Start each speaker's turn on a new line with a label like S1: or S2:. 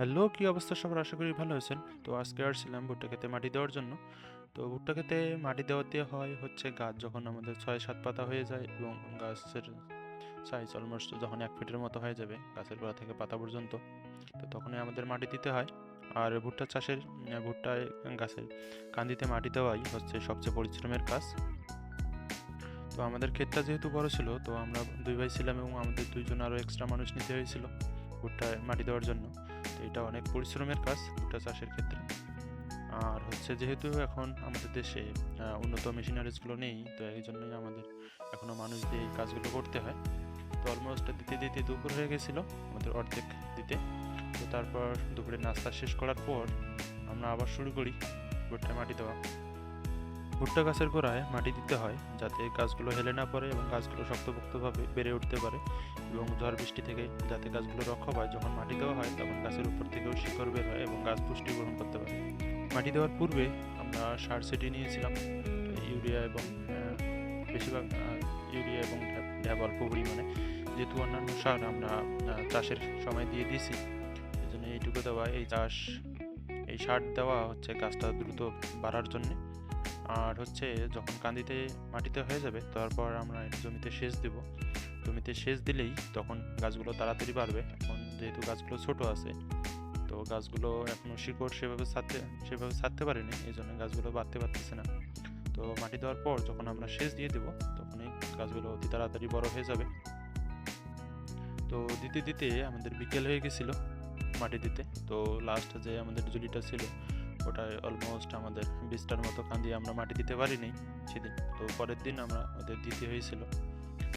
S1: Hello, কি অবস্থা? সবার আশা করি ভালো আছেন। তো আজকে আসছিলাম ভুট্টা খেতে মাটি দেওয়ার জন্য। তো ভুট্টা খেতে মাটি দেওয়া দেওয়াতে হয় হচ্ছে গাছ যখন আমাদের ছয় সাত পাতা হয়ে যায় এবং গাছের সাইজ অলমোস্ট যখন এক ফিটের মতো হয়ে যাবে গাছের গোড়া থেকে পাতা পর্যন্ত, তো তখনই আমাদের মাটি দিতে হয়। আর ভুট্টা চাষের ভুট্টায় গাছের কান্দিতে মাটি দেওয়াই হচ্ছে সবচেয়ে পরিশ্রমের কাজ। তো আমাদের ক্ষেতটা যেহেতু বড় ছিল, তো আমরা দুই ভাই ছিলাম এবং আমাদের দুইজন আরও এক্সট্রা মানুষ নিতে হয়েছিল ভুট্টায় মাটি দেওয়ার জন্য। এটা অনেক পরিশ্রমের কাজ ভুট্টা চাষের ক্ষেত্রে। আর হচ্ছে যেহেতু এখন আমাদের দেশে উন্নত মেশিনারিজগুলো নেই, তো এই জন্যই আমাদের এখনও মানুষ দিয়ে এই কাজগুলো করতে হয়। তো অলমোস্ট দিতে দিতে দুপুর হয়ে গেছিল আমাদের অর্ধেক দিতে। তো তারপর দুপুরে নাস্তা শেষ করার পর আমরা আবার শুরু করি ভুট্টা মাটি দেওয়া। ভুট্টা গাছের গোড়ায় মাটি দিতে হয় যাতে গাছগুলো হেলে না পড়ে এবং গাছগুলো শক্তপোক্তভাবে বেড়ে উঠতে পারে এবং ঝড় বৃষ্টি থেকে যাতে গাছগুলো রক্ষা পায়। যখন মাটি দেওয়া হয়, তখন গাছের উপর থেকেও শিকড় বের হয় এবং গাছ পুষ্টি গ্রহণ করতে পারে। মাটি দেওয়ার পূর্বে আমরা সার ছিটিয়ে নিয়েছিলাম। ইউরিয়া এবং বেশিরভাগ ইউরিয়া এবং ঢ্যাপ অল্প পরিমাণে। যেহেতু অন্যান্য সার আমরা চাষের সময় দিয়ে দিয়েছি এই জন্য এইটুকু দেওয়া, এই চাষ, এই সার দেওয়া হচ্ছে গাছটা দ্রুত বাড়ার জন্যে। আর হচ্ছে যখন কান্দিতে মাটিতে হয়ে যাবে, তারপর আমরা জমিতে সেচ দেব। জমিতে সেচ দিলেই তখন গাছগুলো তাড়াতাড়ি বাড়বে। এখন যেহেতু গাছগুলো ছোট আছে, তো গাছগুলো এখনও শিকড় সেভাবে ছাড়তে সেভাবে ছাড়তে পারেনি এই জন্য গাছগুলো বাড়তে পারতেছে না। তো মাটি দেওয়ার পর যখন আমরা সেচ দিয়ে দেবো, তখনই গাছগুলো অতি তাড়াতাড়ি বড় হয়ে যাবে। তো দিতে দিতে আমাদের বিকেল হয়ে গেছিল মাটি দিতে। তো লাস্ট যে আমাদের জুলিটা ছিল ওটায় অলমোস্ট আমাদের বিশটার মতো কাঁদিয়ে আমরা মাটি দিতে পারিনি সেদিন। তো পরের দিন আমরা ওদের দিতে হয়েছিল।